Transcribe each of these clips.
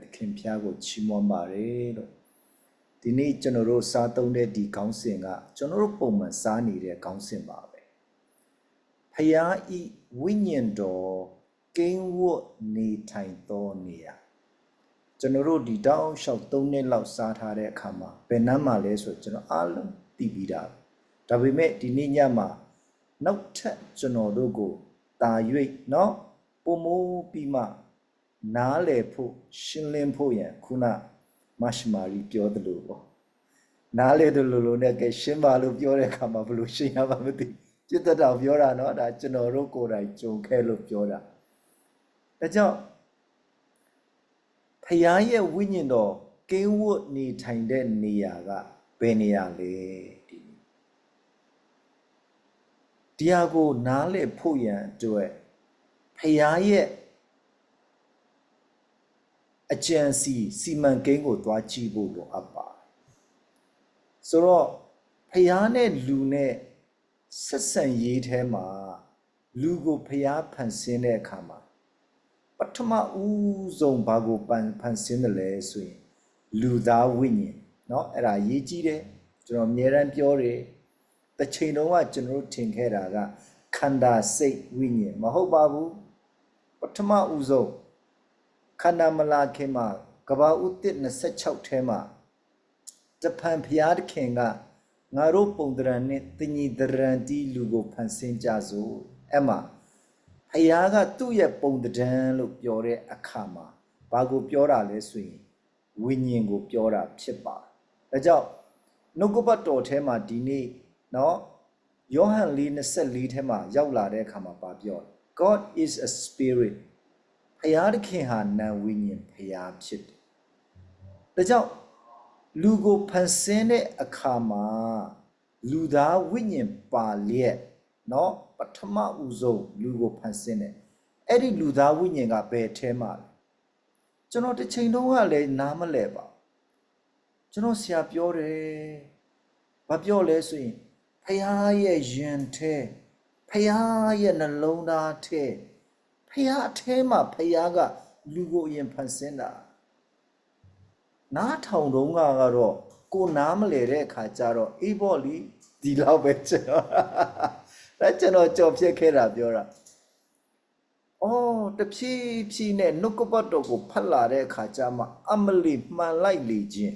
သခင်ဖျားကိုချီးမွမ်းပါတယ်လို့ဒီနေ့ကျွန်တော်တို့စားသုံးတဲ့ဒီခေါင်းစဉ်ကကျွန်တော်တို့ပုံမှန်စားနေတဲ့ခေါင်းစဉ်ပါပဲဖျားဤဝိညာဉ်တော်ကိန်းဝတ်နေထိုင်သောနေရာကျွန်တော်တို့ဒီတောင်းလျှောက်၃နှစ်လောက်စားထားတဲ့အခါမှာဘယ်နှမ်းမှလဲဆိုကျွန်တော်အားလုံးသိပြီးတာပဲဒါပေမဲ့ဒီနေ့ညမှာနောက်ထပ်ကျွန်တော်တို့ကိုတာ၍เนาะပုံမိုးပြီးမှ နားလည်ဖို့ရှင်းလင်းဖို့ရန်ခုနမရှမာရီပြောသလိုပေါ့နားလေတယ်လို့လို့နဲ့ကဲရှင်းပါလို့ပြောတဲ့အခါမှာဘယ်လိုရှင်းရမှာမသိจิตတတော်ပြောတာเนาะဒါကျွန်တော်တို့ကိုယ်တိုင်ကြုံခဲ့လို့ပြောတာဒါကြောင့်ဖယားရဲ့ဝိညာဉ်တော်ကင်းဝတ်နေထိုင်တဲ့နေရာကဘယ်နေရာလဲဒီဒီဟာကိုနားလည်ဖို့ရန်အတွက်ဖယားရဲ့ အကြံစီစီမံကိန်းကိုသွားကြည့်ဖို့လိုအပ်ပါတယ်ဆိုတော့ဖျားနဲ့လူနဲ့ဆက်ဆံရေးထဲမှာလူကိုဖျားဖန်ဆင်းတဲ့အခါမှာပထမဦးဆုံးဘာကိုပန်ဖန်ဆင်းတယ်လဲဆိုရင်လူသားဝိညာဉ်เนาะအဲ့ဒါရေးကြည့်တယ်ကျွန်တော်အများရန်ပြောတယ်တစ်ချိန်တုန်းကကျွန်တော်တို့ထင်ခဲ့တာကခန္ဓာစိတ်ဝိညာဉ်မဟုတ်ပါဘူးပထမဦးဆုံး ခန္ဓာမလာခင်မှာကဘာဥတစ်26ထဲမှာတဖန်ဖျားသခင်ကငါတို့ပုံတရံနဲ့တညီတရံတီလူကိုဖန်ဆင်းကြစို့အဲ့မှာဖျားကသူ့ရဲ့ပုံတံလို့ပြောတဲ့အခါမှာဘာကိုပြောတာလဲဆိုရင်ဝိညာဉ်ကိုပြောတာဖြစ်ပါတယ်ဒါကြောင့်နှုတ်ကပတ်တော်ထဲမှာဒီနေ့เนาะယောဟန်4:24ထဲမှာရောက်လာတဲ့အခါမှာပါပြောတယ် God is a spirit ဖယားသခင်ဟာနာဝိညာဉ်ဖယားဖြစ်တယ်။ဒါကြောင့်လူကိုဖန်ဆင်းတဲ့အခါမှာလူသားဝိညာဉ်ပါလျက်เนาะပထမဦးဆုံးလူကိုဖန်ဆင်းတယ်။အဲ့ဒီလူသားဝိညာဉ်ကဘယ်ထဲမှာလဲ။ကျွန်တော်တစ်ချိန်တုန်းကလည်းနားမလဲပါ။ကျွန်တော်ဆရာပြောတယ်။ဘာပြောလဲဆိုရင်ဖယားရဲ့ယင်ထဲဖယားရဲ့နှလုံးသားထဲ ဖះအแทမှာဖះကလူကိုအရင်ဖန်ဆင်းတာနားထောင်တုံးကကတော့ကိုနားမလဲတဲ့အခါကျတော့အေးပေါ့လीဒီလောက်ပဲကျွန်တော်ဒါကျွန်တော်ကြော်ဖြစ်ခဲ့တာပြောတာအော်တဖြည်းဖြည်းနဲ့နှုတ်ကပတ်တော်ကိုဖတ်လာတဲ့အခါကျမှအမလီမှန်လိုက်လေခြင်း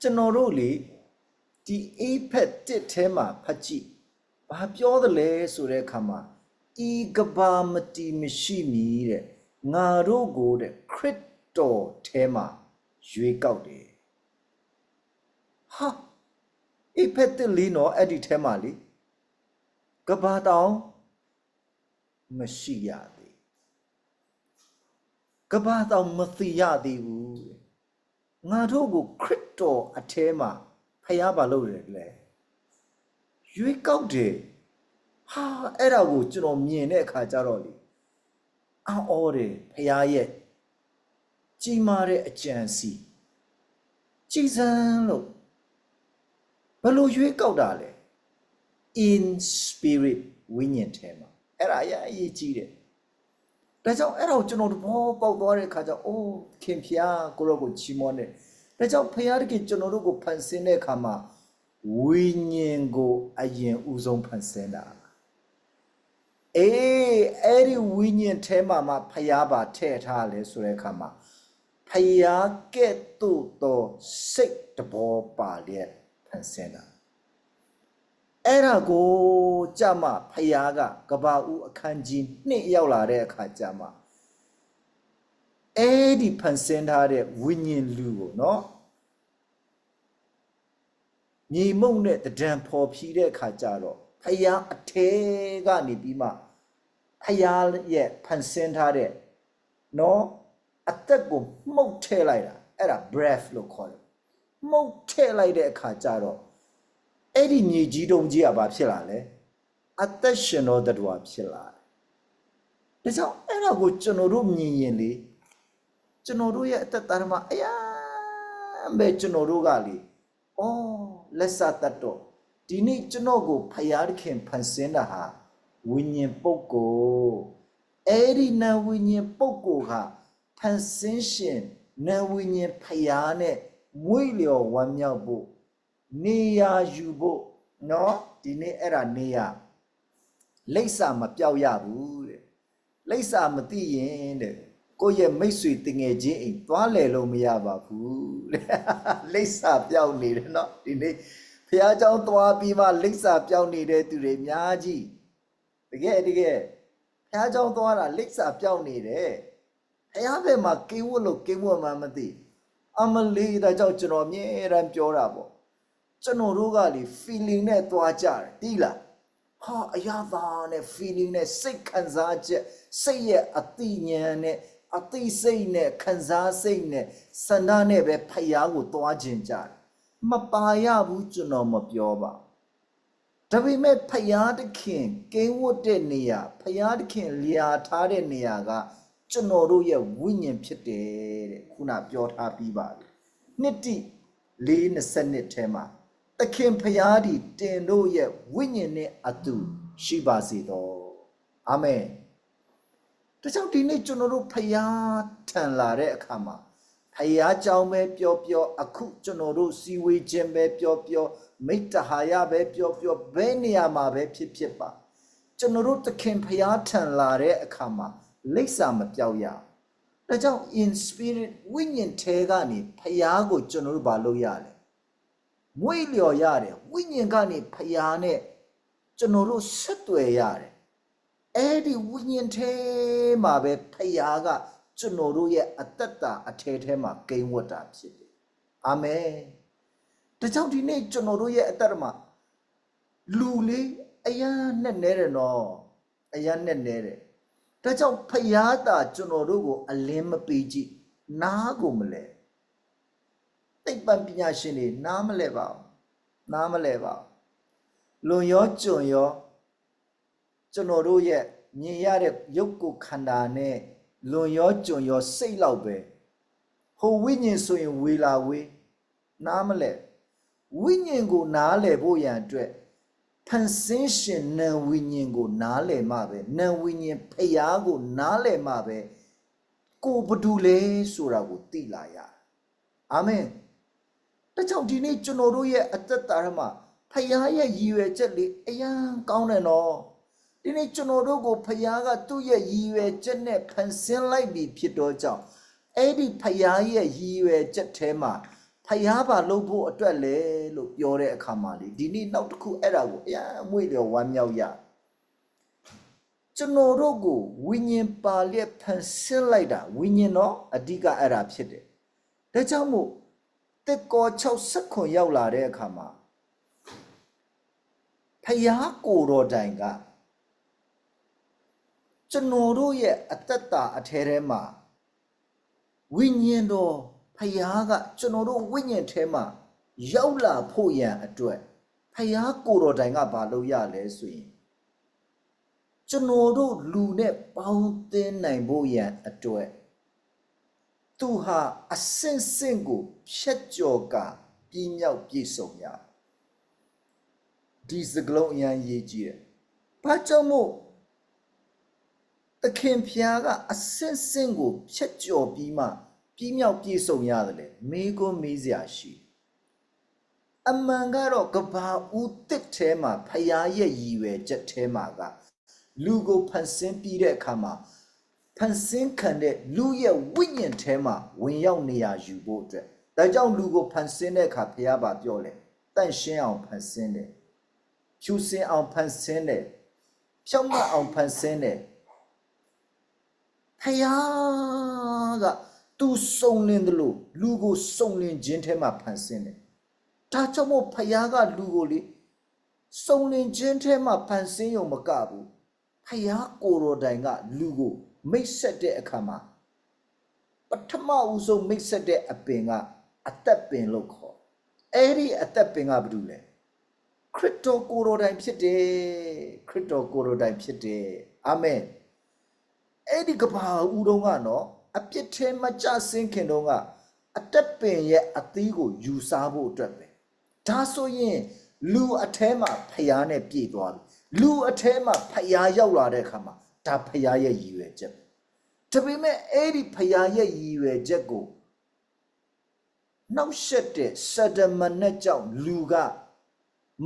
ကျွန်တော်တို့လေဒီအေးဖက်တစ်ထဲမှာဖတ်ကြည့်ဘာပြောသလဲဆိုတဲ့အခါမှာ ဤကဘာမတီမရှိမီတဲ့ငါတို့ကိုတဲ့ခရစ်တော်ထဲမှာရွေးကောက်တယ်ဟာအဖက်တလီနော်အဲ့ဒီထဲမှာလေကဘာတောင်မရှိရသေးကဘာတောင်မသိရသေးဘူးငါတို့ကိုခရစ်တော်အထဲမှာဖျားပါလို့လေရွေးကောက်တယ် ဟာအဲ့ဒါကိုကျွန်တော်မြင်တဲ့အခါကျတော့လေအော်အော်တယ်ဖះရဲ့ကြီးမားတဲ့အကြံစီကြည်စမ်းလို့ဘယ်လိုရွေးကောက်တာလဲ in spirit ဝိညာဉ်ထဲမှာအဲ့ဒါအရေးအရေးကြီးတယ်ဒါကြောင့်အဲ့ဒါကိုကျွန်တော်တဘောပေါက်သွားတဲ့အခါကျအိုးခင်ဖျားကိုရောကိုချီးမွမ်းတယ်ဒါကြောင့်ဖျားတကယ်ကျွန်တော်တို့ကိုဖန်ဆင်းတဲ့အခါမှာဝိညာဉ်ကိုအရင်ဦးဆုံးဖန်ဆင်းတာ အေးအဲ့ဒီဝိညာဉ်ထဲမှာမှဖျားပါထည့်ထားလဲဆိုတဲ့အခါမှာဖျားကဲ့သို့သောစိတ်တဘောပါလျက်ဖန်ဆင်းတာအဲ့ဒါကိုကြမှာဖျားကကဘာဦးအခန်းကြီးနှစ်ရောက်လာတဲ့အခါကြမှာအဲ့ဒီဖန်ဆင်းထားတဲ့ဝိညာဉ်လူကိုနော်ညီမုံနဲ့တဒံဖော်ဖြီးတဲ့အခါကြတော့ဖျားအထဲကနေပြီးမှ ဖယားရဲ့ဖန်ဆင်းထားတဲ့နော်အသက်ကိုမှုတ်ထည့်လိုက်တာအဲ့ဒါ breath လို့ခေါ်တယ်မှုတ်ထည့်လိုက်တဲ့အခါကျတော့အဲ့ဒီမြေကြီးတုံကြီးကဘာဖြစ်လာလဲအသက်ရှင်တော်တ attva ဖြစ်လာတယ်ဒါကြောင့်အဲ့ဒါကိုကျွန်တော်တို့မြင်ရင်လေကျွန်တော်တို့ရဲ့အသက်တာမှာအယားပဲကျွန်တော်တို့ကလေအော်လက်စတတ်တော့ဒီနေ့ကျွန်တော်ကိုဖယားခင်ဖန်ဆင်းတာဟာ ဝိညာဉ်ပုဂ္ဂိုလ်အဲ့ဒီနာဝိညာဉ်ပုဂ္ဂိုလ်ဟာ ဖန်ဆင်းရှင်နံဝိညာဉ်ဖယားနဲ့မွေ့လျော်ဝမ်းမြောက်ဖို့နေရာယူဖို့เนาะဒီနေ့အဲ့ဒါနေရာလိပ်စာမပြောက်ရဘူးတဲ့လိပ်စာမသိရင်တဲ့ကိုယ့်ရဲ့မိတ်ဆွေတငယ်ချင်းအိမ်သွားလဲလို့မရပါဘူးတဲ့လိပ်စာပြောက်နေတယ်เนาะဒီနေ့ဖះเจ้าသွားပြီးမှလိပ်စာပြောက်နေတဲ့သူတွေအများကြီးတ ကယ်တကယ်ဖះเจ้าသွားတာလိပ်စာပြောက်နေတယ် ဖះဘက်မှာကိဝတ်လို့ကိဝတ်မှမသိအမလီဒါကြောင့်ကျွန်တော်အမြဲတမ်းပြောတာပေါ့ကျွန်တော်တို့ကလေ feeling နဲ့သွားကြတယ်တိလားဟာအရာသာနဲ့ feeling နဲ့စိတ်ခံစားချက်စိတ်ရဲ့အတိညာဏ်နဲ့အတိစိတ်နဲ့ခံစားစိတ်နဲ့စန္ဒနဲ့ပဲဖះကိုသွားခြင်းကြတယ်မပါရဘူးကျွန်တော်မပြောပါဘူး ဒါပေမဲ့ဖယားတခင်ကိန်းဝတ်တဲ့နေရာဖယားတခင်လျာထားတဲ့နေရာကကျွန်တော်တို့ရဲ့ဝိညာဉ်ဖြစ်တယ်တဲ့ခုနပြောထားပြီးပါပြီနှစ်တိ4:20နှစ်ထဲမှာသခင်ဖယားဒီတင်တို့ရဲ့ဝိညာဉ်နဲ့အတူရှိပါစေသောအာမင်ဒါကြောင့်ဒီနေ့ကျွန်တော်တို့ဖယားထံလာတဲ့အခါမှာဖယားကြောင်းပဲပြောပြောအခုကျွန်တော်တို့စီဝေးခြင်းပဲပြောပြော မိတ္တဟာယပဲပြောပြောဘယ်နေရာမှာပဲဖြစ်ဖြစ်ပါကျွန်တော်တို့သခင်ဖယားထံလာတဲ့အခါမှာလိပ်စာမပြောက်ရအောင်ဒါကြောင့် in spirit ဝိညာဉ်ထဲကနေဖယားကိုကျွန်တော်တို့မလုပ်ရလဲမွေ့လျော်ရတယ်ဝိညာဉ်ကနေဖယားနဲ့ကျွန်တော်တို့ဆက်သွယ်ရတယ်အဲ့ဒီဝိညာဉ်ထဲမှာပဲဖယားကကျွန်တော်တို့ရဲ့အသက်တာအထဲထဲမှာကိန်းဝတ်တာဖြစ်တယ်အာမင် ဒါကြောင့်ဒီနေ့ကျွန်တော်တို့ရဲ့အသက်တာမှာလူလေးအယမ်းနဲ့နဲတယ်နော်အယမ်းနဲ့နဲတယ်ဒါကြောင့်ဖယားတာကျွန်တော်တို့ကိုအလင်းမပေးကြည့်နားကိုမလဲသိပ္ပံပညာရှင်တွေနားမလဲပါဘူးနားမလဲပါဘူးလွန်ရောကျွံရောကျွန်တော်တို့ရဲ့မြင်ရတဲ့ရုပ်ကိုခန္ဓာနဲ့လွန်ရောကြုံရောစိတ်လောက်ပဲဟိုဝိညာဉ်ဆိုရင်ဝေလာဝေးနားမလဲ ဝိညာဉ်ကိုနားလဲဖို့ရန်အတွက်ဖန်ဆင်းရှင်နံဝိညာဉ်ကိုနားလဲမှပဲနံဝိညာဉ်ဖျားကိုနားလဲမှပဲကိုဘဒူလဲဆိုတာကိုသိလာရအာမင်ဒါကြောင့်ဒီနေ့ကျွန်တော်တို့ရဲ့အသက်တာထဲမှာဖျားရဲ့ရည်ရွယ်ချက်လေးအရန်ကောင်းတယ်နော်ဒီနေ့ကျွန်တော်တို့ကိုဖယားကသူ့ရဲ့ရည်ရွယ်ချက်နဲ့ဖန်ဆင်းလိုက်ပြီဖြစ်တော့ကြောင့်အဲ့ဒီဖယားရဲ့ရည်ရွယ်ချက်ထဲမှာ ဖယားပါလုပ်ဖို့အတွက်လေလို့ပြောတဲ့အခါမှာလေဒီနေ့နောက်တစ်ခုအဲ့ဒါကိုအရန်အမွေလျော်ဝမ်းမြောက်ရကျွန်တော်တို့ကိုဝိညာဉ်ပါလျက်ဖန်ဆင်းလိုက်တာဝိညာဉ်တော့အဓိကအဲ့ဒါဖြစ်တယ်ဒါကြောင့်မို့တက်ကော60ခွန်ရောက်လာတဲ့အခါမှာဖယားကိုယ်တော်တိုင်ကကျွန်တော်တို့ရဲ့အသက်တာအထဲထဲမှာဝိညာဉ်တော် ဖယားကကျွန်တော်တို့ဝိညာဉ်ထဲမှာရောက်လာဖို့ရန်အတွက်ဖယားကိုယ်တော်တိုင်ကဘာလုပ်ရလဲဆိုရင်ကျွန်တော်တို့လူနဲ့ပေါင်းသင်းနိုင်ဖို့ရန်အတွက်သူဟာအစင်စင်ကိုဖြတ်ကျော်ကပြင်းမြောက်ပြည့်စုံရဒီစကလုံးအရင်ရေးကြည့်တယ်။ဘာကြောင့်မို့သခင်ဖျားကအစင်စင်ကိုဖြတ်ကျော်ပြီးမှ ပြီးမြောက်ပြည့်စုံရတယ်လေမေးခွန်းမေးစရာရှိအမှန်ကတော့ကဘာဦးတစ်ထဲမှာဖျားရဲ့ရည်ရွယ်ချက်ထဲမှာကလူကိုဖန်ဆင်းပြီးတဲ့အခါမှာဖန်ဆင်းခံတဲ့လူရဲ့ဝိညာဉ်ထဲမှာဝင်ရောက်နေရယူဖို့အတွက်ဒါကြောင့်လူကိုဖန်ဆင်းတဲ့အခါဖျားပါပြောလေတန့်ရှင်းအောင်ဖန်ဆင်းတယ်ဖြူစင်အောင်ဖန်ဆင်းတယ်ဖြောင့်မတ်အောင်ဖန်ဆင်းတယ်ဖယားက သူစုံလင်တယ်လို့လူကိုစုံလင်ခြင်းထဲမှာဖန်ဆင်းတယ်။ဒါကြောင့်မို့ဖယားကလူကိုလေစုံလင်ခြင်းထဲမှာဖန်ဆင်းရုံမကဘူး။ဖယားကိုယ်တော်တိုင်ကလူကိုမိတ်ဆက်တဲ့အခါမှာပထမဦးဆုံးမိတ်ဆက်တဲ့အပင်ကအသက်ပင်လို့ခေါ်။အဲ့ဒီအသက်ပင်ကဘာလို့လဲ။ခရစ်တော်ကိုယ်တော်တိုင်ဖြစ်တယ်။ခရစ်တော်ကိုယ်တော်တိုင်ဖြစ်တယ်။အာမင်။အဲ့ဒီကဘာဦးတုံးကနော် အပြစ်ထဲမကြဆင်းခင်တုံးကအတက်ပင်ရဲ့အသီးကိုယူစားဖို့အတွက်ပဲဒါဆိုရင်လူအထဲမှာဖျားနဲ့ပြည့်သွားပြီလူအထဲမှာဖျားရောက်လာတဲ့အခါမှာဒါဖျားရဲ့ရည်ရွယ်ချက်ပဲဒါပေမဲ့အဲ့ဒီဖယားရဲ့ရည်ရွယ်ချက်ကိုနှောက်ရှက်တဲ့စဒမနက်ကြောင့်လူက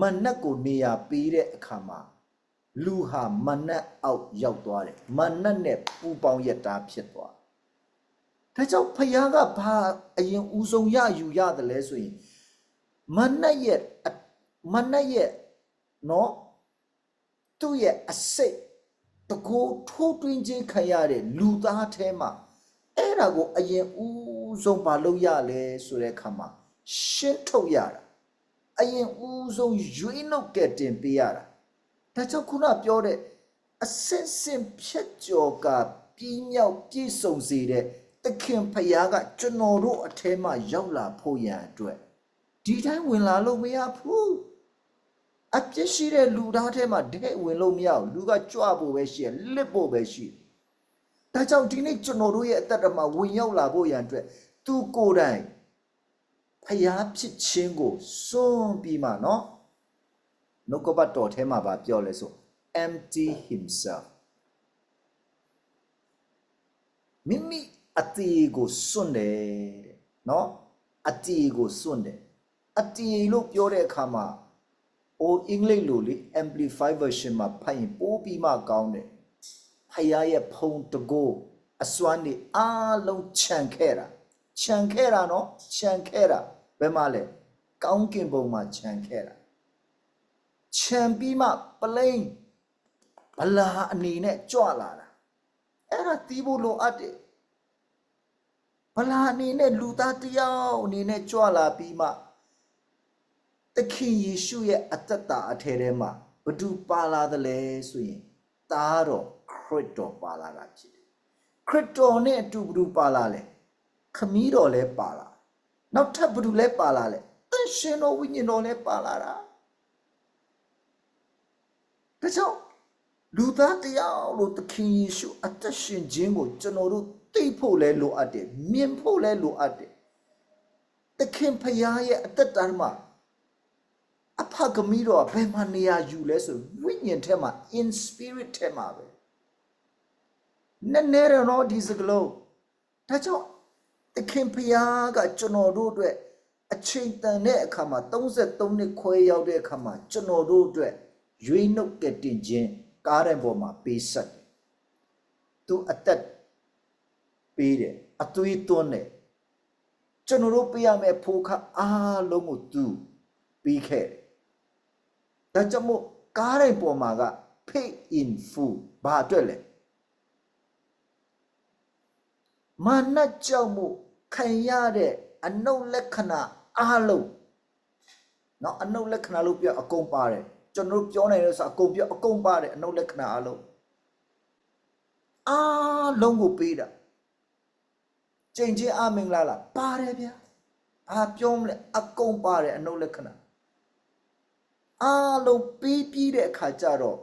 မနက်ကိုနေရာပေးတဲ့အခါမှာလူဟာမနက်အောက်ရောက်သွားတယ်မနက်နဲ့ပူပေါင်းရတာဖြစ်သွား ဒါကြောင့်ဖယားကဘာအရင်ဦးဆုံးရယူရတယ်လဲဆိုရင်မနက်ရဲ့အမနက်ရဲ့နော်သူ့ရဲ့အစိတ်တကိုးထိုးတွင်းခြင်းခံရတဲ့လူသားแท้မှာအဲ့ဒါကိုအရင်ဦးဆုံးမလုပ်ရလဲဆိုတဲ့အခါမှာရှင်းထုတ်ရတာအရင်ဦးဆုံးရွေးနှုတ်ကဲတင်ပေးရတာဒါကြောင့်ခုနပြောတဲ့အစင်စင်ဖြတ်ကျော်ကပြင်းမြောက်ပြည့်စုံစေတဲ့ သခင်ဖခင်ကကျွန်တော်တို့အထဲမှာရောက်လာဖို့ရန်အတွက်ဒီတိုင်းဝင်လာလို့မရဘူးအပြစ်ရှိတဲ့လူသားထဲမှာတဲ့ဝင်လို့မရဘူးလူကကြွဖို့ပဲရှိရလစ်ဖို့ပဲရှိဒါကြောင့်ဒီနေ့ကျွန်တော်တို့ရဲ့အသက်တာမှာဝင်ရောက်လာဖို့ရန်အတွက်သူကိုယ်တိုင်ဖျားဖြစ်ခြင်းကိုစွန့်ပြီးမှနော်နှုတ်ကပတ်တော်ထဲမှာပါပြောလဲဆို empty himself မိမိ အတီကိုစွန့်တယ်တဲ့နော်အတီကိုစွန့်တယ်အတီလို့ပြောတဲ့အခါမှာအိုအင်္ဂလိပ်လိုလေ amplified version မှာဖတ်ရင်ပိုးပြီးမှကောင်းတယ်ဖယားရဲ့ဖုံတကိုအစွမ်းနေအားလုံးခြံခဲ့တာခြံခဲ့တာနော်ခြံခဲ့တာဘယ်မှာလဲကောင်းကင်ဘုံမှာခြံခဲ့တာခြံပြီးမှပလိန်ဘလာအနေနဲ့ကြွလာတာအဲ့ဒါတီးဖို့လိုအပ်တယ် ဘလာအနေနဲ့လူသားတစ်ယောက်အနေနဲ့ကြွလာပြီးမှသခင်ယေရှုရဲ့အသက်တာအထဲထဲမှာဘသူပါလာတယ်လဲဆိုရင်သားတော်ခရစ်တော်ပါလာတာဖြစ်တယ်ခရစ်တော်နဲ့အတူဘသူပါလာလဲခမည်းတော်လည်းပါလာနောက်ထပ်ဘသူလည်းပါလာလဲသင်ရှင်တော်ဝိညာဉ်တော်လည်းပါလာတာဒါကြောင့်လူသားတရားလို့သခင်ယေရှုအသက်ရှင်ခြင်းကိုကျွန်တော်တို့ သိဖို့လဲလိုအပ်တယ်မြင်ဖို့လဲလိုအပ်တယ်သခင်ဖခင်ရဲ့အသက်တာမှာအဖကမီးတော့ဘယ်မှာနေရာယူလဲဆိုဝိညာဉ်ထဲမှာ in spirit ထဲမှာပဲနည်းနည်းတော့ဒီစကလုံးဒါကြောင့်သခင်ဖျားကကျွန်တော်တို့အတွက်အချိန်တန်တဲ့အခါမှာ33နှစ်ခွဲရောက်တဲ့အခါမှာကျွန်တော်တို့အတွက်ရွေးနှုတ်ကတင်ခြင်းကားတဲ့ပေါ်မှာပေးဆက်တယ်သူအသက် ပေးတယ်အသွေးသွန်းတယ်ကျွန်တော်တို့ပေးရမယ့်ဖိုးခအားလုံးကိုသူပြီးခဲ့တယ် ဒါကြောင့်မို့ကားတိုင်းပေါ်မှာက pay in full ဘာအတွက်လဲမာနကြောင့်မို့ခံရတဲ့အနုလက္ခဏာအားလုံးเนาะအနုလက္ခဏာလို့ပြောအကုန်ပါတယ်ကျွန်တော်တို့ပြောနိုင်လို့ဆိုအကုန်ပြောအကုန်ပါတယ်အနုလက္ခဏာအားလုံးအားလုံးကိုပေးတာ ကြိမ်ချင်းအမင်္ဂလာလားပါတယ်ဗျာဘာပြောမလဲအကုန်ပါတယ်အနုလက္ခဏာအားလုံးပြီးပြီးတဲ့အခါကျတော့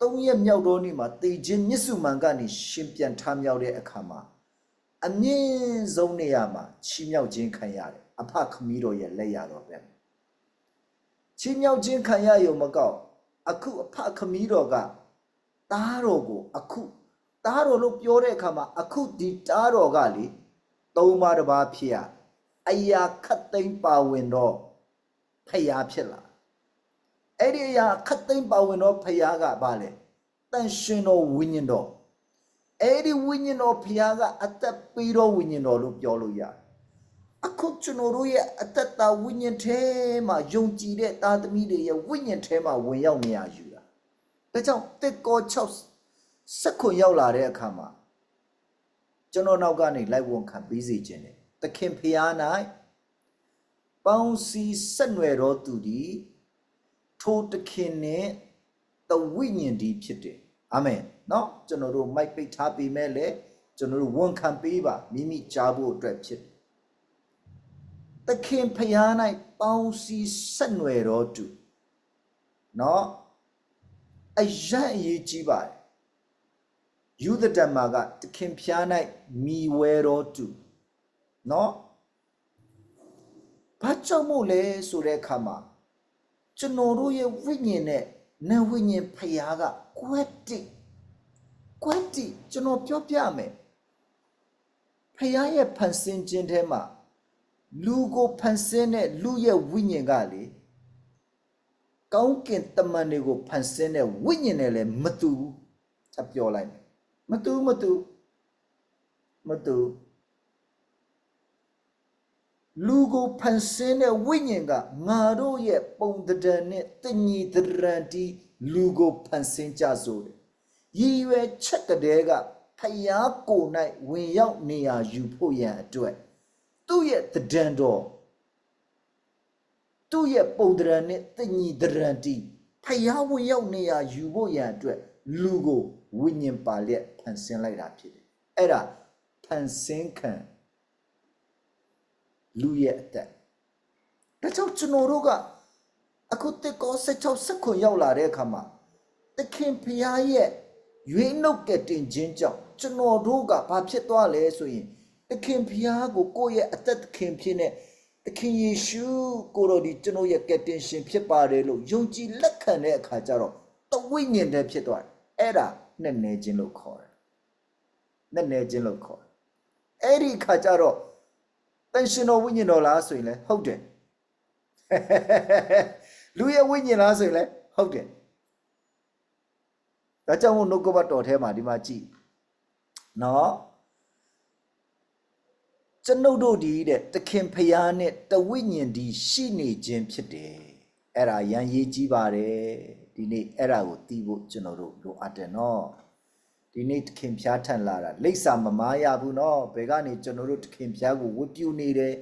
သုံးရက်မြောက်တော့နေ့မှာတေခြင်းမြစ်စုမှန်ကနေရှင်ပြန်ထမြောက်တဲ့အခါမှာအမြင့်ဆုံးနေရာမှာချီးမြှောက်ခြင်းခံရတယ်အဖခမီးတော်ရဲ့လက်ရတော်ပဲချီးမြှောက်ခြင်းခံရရုံမကောက်အခုအဖခမီးတော်ကတားတော်ကိုအခုတားတော်လို့ပြောတဲ့အခါမှာအခုဒီတားတော်ကလေ သုံးပါးတစ်ပါးဖြစ်ရအရာခတ်သိမ်းပါဝင်တော့ဖျားဖြစ်လာအဲ့ဒီအရာခတ်သိမ်းပါဝင်တော့ဖခင်ကဗာလေတန်ရှင်တော်ဝိညာဉ်တော်အဲ့ဒီဝိညာဉ်တော်ဖခင်ကအသက်ပေးတော်ဝိညာဉ်တော်လို့ပြောလို့ရတယ်အခုကျွန်တော်တို့ရဲ့အသက်တာဝိညာဉ်ထဲမှာယုံကြည်တဲ့သားသမီးတွေရဲ့ဝိညာဉ်ထဲမှာဝင်ရောက်နေရယူတာဒါကြောင့်တက်ကော6စက္ခွန်ရောက်လာတဲ့အခါမှာ ကျွန်တော်နောက်ကနေလိုက်ဝန်ခံပေးစီခြင်းတယ်သခင်ဖျား၌ပေါင်းစည်းဆက်နွယ်တော်သူသည် ထိုတခင်နဲ့တဝိညာဉ်ဒီဖြစ်တယ်အာမင်เนาะကျွန်တော်တို့မိုက်ပိတ်ထားပြီးမဲ့လေကျွန်တော်တို့ဝန်ခံပေးပါမိမိကြားဖို့အတွက်ဖြစ်တယ်တခင်ဖျား၌ပေါင်းစည်းဆက်နွယ်တော်သူเนาะအရန်အရေးကြီးပါတယ် ယူသတမကတခင်ဖျား၌မိဝဲတော်သူနော်ဘာကြောင့်မို့လဲဆိုတဲ့အခါမှာကျွန်တော်တို့ရဲ့ဝိညာဉ်နဲ့နာဝိညာဉ်ဖျားကကွက်တိကွက်တိကျွန်တော်ပြောပြမယ်ဖျားရဲ့ဖန်ဆင်းခြင်းထဲမှာလူကိုဖန်ဆင်းတဲ့လူရဲ့ဝိညာဉ်ကလေကောင်းကင်တမန်တွေကိုဖန်ဆင်းတဲ့ဝိညာဉ်နဲ့လည်းမတူဘူးအပြောလိုက်မယ် မတူမတူမတူလူကိုဖန်ဆင်းတဲ့ဝိညာဉ်ကငါတို့ရဲ့ပုံသဏ္ဍာန်နဲ့တညီတရံတီလူကိုဖန်ဆင်းကြဆိုတယ်ရည်ရွယ်ချက်ကတည်းကဖယားကိုယ်၌ဝင်ရောက်နေရာယူဖို့ရန်အတွက်သူ့ရဲ့သဏ္ဍာန်တော်သူ့ရဲ့ပုံသဏ္ဍာန်နဲ့တညီတရံတီဖယားဝင်ရောက်နေရာယူဖို့ရန်အတွက်လူကို ဝိညာဉ်ပါလျက်ဖန်ဆင်းလိုက်တာဖြစ်တယ်အဲ့ဒါဖန်ဆင်းခံလူရဲ့အသက်ဒါကြောင့်ကျွန်တော်တို့ကအခုတက်ကော16 16ရောက်လာတဲ့အခါမှာသခင်ဖျားရဲ့ရွေးနှုတ်ကတင်ခြင်းကြောင့်ကျွန်တော်တို့ကဘာဖြစ်သွားလဲဆိုရင်သခင်ဖျားကိုကိုယ့်ရဲ့အသက်သခင်ဖြစ်နေသခင်ယေရှုကိုတော်ဒီကျွန်တော်ရဲ့ကတင်ရှင်ဖြစ်ပါတယ်လို့ယုံကြည်လက်ခံတဲ့အခါကျတော့တဝိညာဉ်တည်းဖြစ်သွားတယ်အဲ့ဒါ နဲ့နေခြင်းလို့ခေါ်တယ်နဲ့နေခြင်းလို့ခေါ်တယ်အဲ့ဒီအခါကျတော့တန်ရှင်တော်ဝိညာဉ်တော်လားဆိုရင်လည်းဟုတ်တယ်လူရဲ့ဝိညာဉ်လားဆိုရင်လည်းဟုတ်တယ်ဒါကြောင့်မို့နှုတ်ကပတ်တော်ထဲမှာဒီမှာကြည့်နော်ကျွန်ုပ်တို့ဒီတဲ့တခင်ဖျားနဲ့တဝိညာဉ်ဒီရှိနေခြင်းဖြစ်တယ်အဲ့ဒါရန်ရေးကြီးပါတယ် ဒီနေ့အဲ့ဒါကိုသိဖို့ကျွန်တော်တို့လိုအပ်တယ်နော်ဒီနေ့တခင်ဖျားထန်လာတာလိပ်စာမမားရဘူးနော်ဘယ်ကနေကျွန်တော်တို့တခင်ဖျားကိုဝတ်ပြုနေတယ်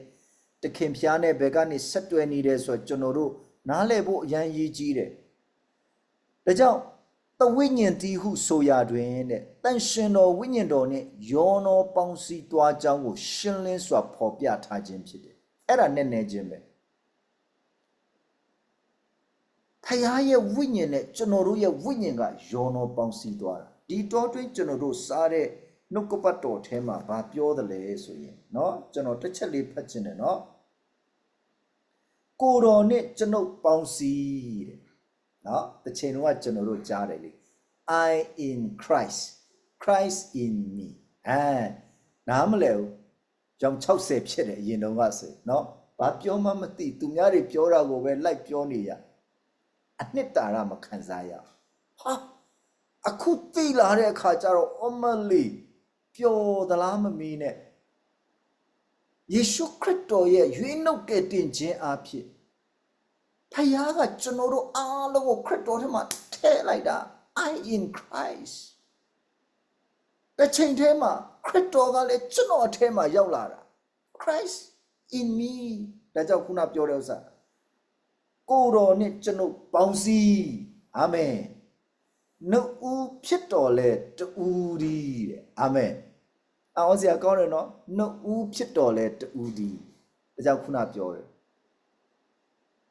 တခင်ဖျားနဲ့ဘယ်ကနေဆက်တွယ်နေတယ်ဆိုတော့ကျွန်တော်တို့နားလည်ဖို့အရန်ရေးကြီးတယ်ဒါကြောင့်တဝိညာဉ်တီဟုဆိုရတွင်တဲ့တန်ရှင်တော်ဝိညာဉ်တော်နဲ့ယောနောပေါင်းစည်းသွားကြောင်းကိုရှင်းလင်းစွာဖော်ပြထားခြင်းဖြစ်တယ်အဲ့ဒါနဲ့နေခြင်းပဲ ဖခင်ရဲ့ဝိညာဉ်နဲ့ကျွန်တော်တို့ရဲ့ဝိညာဉ်ကယောနောပေါင်းစည်းသွားတာဒီတောတွင်းကျွန်တော်တို့စားတဲ့နှုတ်ကပတ်တော်ထဲမှာဗာပြောတယ်လေဆိုရင်เนาะကျွန်တော်တစ်ချက်လေးဖတ်ခြင်းတယ်เนาะကိုတော်နဲ့ကျွန်ုပ်ပေါင်းစည်းတဲ့ เนาะတစ်ချိန်လုံးကကျွန်တော်တို့ကြားတယ်လေ I in Christ Christ in me အဲနားမလဲဘူးကြောင်60ဖြစ်တယ်အရင်တုန်းကဆိုเนาะဘာပြောမှမသိသူများတွေပြောတာကိုပဲလိုက်ပြောနေရ အနှစ်တာရမခံစားရဟာအခုသိလာတဲ့အခါကျတော့အမလီပျော်သလားမမီးနဲ့ယေရှုခရစ်တော်ရဲ့ရွေးနှုတ်ကယ်တင်ခြင်းအဖြစ်ဖခင်ကကျွန်တော်တို့အားလုံးကိုခရစ်တော်ထဲမှာထည့်လိုက်တာ I in Christ တစ်ချိန်ထဲမှာခရစ်တော်ကလည်းကျွန်တော်အထဲမှာရောက်လာတာ Christ in me ဒါကြောင့်ခုနပြောတဲ့ဥစ္စာ ကိုယ်တော်နဲ့ကျွန်ုပ်ပေါင်းစည်းအာမင်နှုတ်ဦးဖြစ်တော်လဲတူဒီတဲ့အာမင်အောင်စရာကောင်းတယ်နော်နှုတ်ဦးဖြစ်တော်လဲတူဒီဒါကြောင့်ခုနပြောတယ်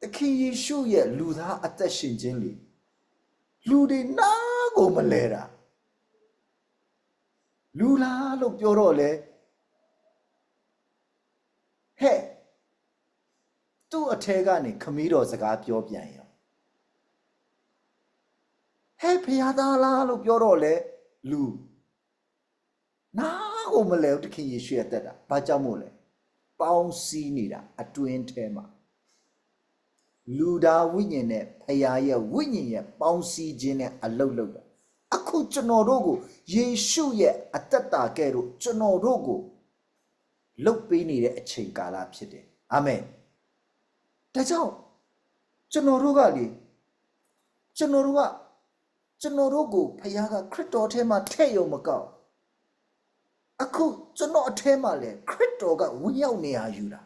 သခင်ယေရှုရဲ့လူသားအသက်ရှင်ခြင်းလေလူတွေနားကိုမလဲတာလူလားလို့ပြောတော့လေဟဲ့သူ့အ ထဲကနေခမီးတော်စကားပြောပြန်ရောဟဲ့ဖရာသားလားလို့ပြောတော့လေလူနားကိုမလဲဘူးသခင်ယေရှုရဲ့တက်တာဘာကြောင့်မို့လဲပေါင်းစည်းနေတာအတွင်းထဲမှာလူသားဝိညာဉ်နဲ့ဖရာရဲ့ဝိညာဉ်ရဲ့ပေါင်းစည်းခြင်းနဲ့အလုတ်လုတ်တာအခုကျွန်တော်တို့ကိုယေရှုရဲ့အသက်တာကဲ့သို့ကျွန်တော်တို့ကိုလုတ်ပေးနေတဲ့အချိန်ကာလဖြစ်တယ်အာမင် ဒါကြောင့်ကျွန်တော်တို့ကလေကျွန်တော်တို့ကကျွန်တော်တို့ကိုဖရာကခရစ်တော်ထဲမှာထည့်ရုံမကောက်အခုကျွန်တော်အထဲမှာလေခရစ်တော်ကဝင်ရောက်နေရယူတာ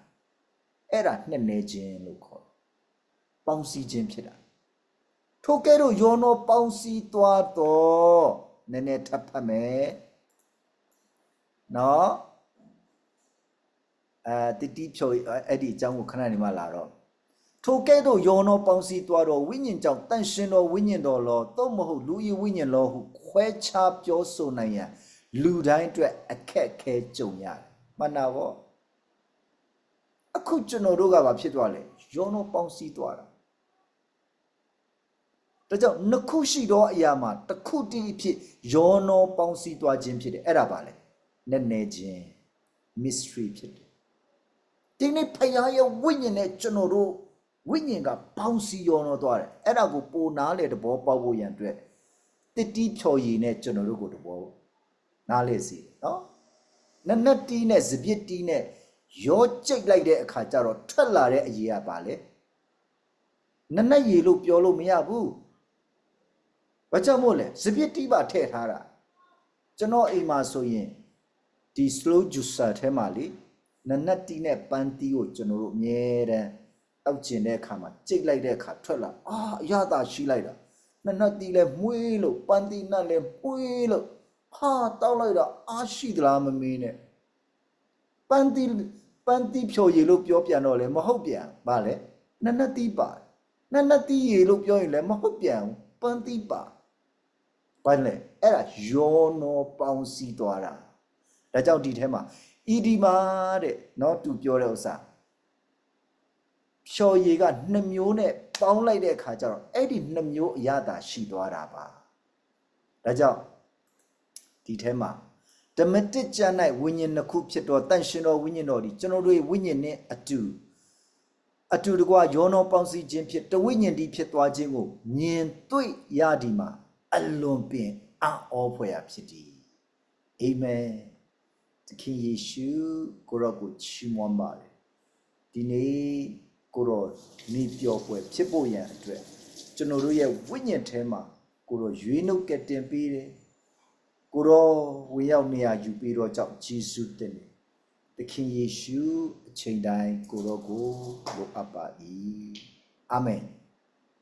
အဲ့ဒါနှစ်နေခြင်းလို့ခေါ်တယ်ပေါင်းစည်းခြင်းဖြစ်တာထိုကဲ့သို့ယောနောပေါင်းစည်းသွားတော့နည်းနည်းထပ်ဖတ်မယ်နော်အဲတတိဖြိုအဲ့ဒီအကြောင်းကိုခဏနေမှလာတော့ ထိုကဲ့သို့ယောနောပေါင်းစည်းသွားတော့ဝိညာဉ်ကြောင့်တန်ရှင်တော်ဝိညာဉ်တော်လောသို့မဟုတ်လူဤဝိညာဉ်လောဟုခွဲခြားပြောဆိုနိုင်ရန်လူတိုင်းအတွက်အခက်ခဲကြုံရတယ်မှန်တာပေါ့အခုကျွန်တော်တို့ကဘာဖြစ်သွားလဲယောနောပေါင်းစည်းသွားတာဒါကြောင့်နှစ်ခုရှိသောအရာမှာတစ်ခုတည်းဖြစ်ယောနောပေါင်းစည်းသွားခြင်းဖြစ်တယ်အဲ့ဒါပါလေနည်းနည်းချင်း mystery ဖြစ်တယ်ဒီနေ့ဖခင်ရဲ့ဝိညာဉ်နဲ့ကျွန်တော်တို့ ဝိညာဉ်ကပေါင်းစည်းရောတော့သွားတယ်အဲ့ဒါကိုပိုနားလေတဘောပေါက်ဖို့ရန်အတွက်တတိဖြော်ရည်နဲ့ကျွန်တော်တို့ကိုတဘောနားလေစီနော်နက်နက်တီးနဲ့စပစ်တီးနဲ့ရောကြိတ်လိုက်တဲ့အခါကျတော့ထွက်လာတဲ့အရေးကပါလေနက်နက်ရည်လို့ပြောလို့မရဘူးဘာကြောင့်မို့လဲစပစ်တီးပါထည့်ထားတာကျွန်တော်အိမ်မှာဆိုရင်ဒီ slow juicer ထဲမှာလေနက်နက်တီးနဲ့ပန်းတီးကိုကျွန်တော်တို့အမြဲတမ်း တောက်ကျင်တဲ့အခါမှာကြိတ်လိုက်တဲ့အခါထွက်လာအာအရသာရှိလိုက်တာနက်နက်တီးလဲမွေးလို့ပန်းတီးနက်လဲမွေးလို့ဟာတောက်လိုက်တော့အားရှိသလားမမင်းနဲ့ ပန်းတီပန်းတီဖြော်ရည်လို့ပြောပြန်တော့လေမဟုတ်ပြန်ဗာလေနက်နက်တီပါနက်နက်တီရည်လို့ပြောရင်လည်းမဟုတ်ပြန်ဘူးပန်းတီပါဘာလဲအဲ့ဒါယောနောပေါင်းစည်းသွားတာဒါကြောင့်ဒီထဲမှာဣဒီမာတဲ့เนาะသူပြောတဲ့ဥစ္စာ ဖြော်ရည်ကနှစ်မျိုးနဲ့ပေါင်းလိုက်တဲ့အခါကျတော့အဲ့ဒီနှစ်မျိုးအရသာရှိသွားတာပါဒါကြောင့်ဒီထဲမှာဓမ္မတစ်ကျမ်း၌ဝိညာဉ်နှစ်ခုဖြစ်တော်တန်ရှင်တော်ဝိညာဉ်တော်ဒီကျွန်တော်တို့ရဲ့ဝိညာဉ်နဲ့အတူအတူတကွယောနောပေါင်းစည်းခြင်းဖြစ်တဝိညာဉ်ဒီဖြစ်သွားခြင်းကိုမြင်တွေ့ရဒီမှာအလွန်ပင်အံ့ဩဖွယ်ရာဖြစ်သည်အာမင်သခင်ယေရှုကိုရောကိုချီးမွမ်းပါလေဒီနေ့ ကိုရောနေပြောပွဲဖြစ်ဖို့ရန်အတွက်ကျွန်တော်တို့ရဲ့ဝိညာဉ်ထဲမှာကိုရောရွေးနှုတ်ကက်တင်ပေးတယ်ကိုရောဝင်ရောက်နေရယူပြီးတော့ကြောင့်ဂျေစုတင်တယ်။သခင်ယေရှုအချိန်တိုင်းကိုရောကိုလိုအပ်ပါ၏။အာမင်။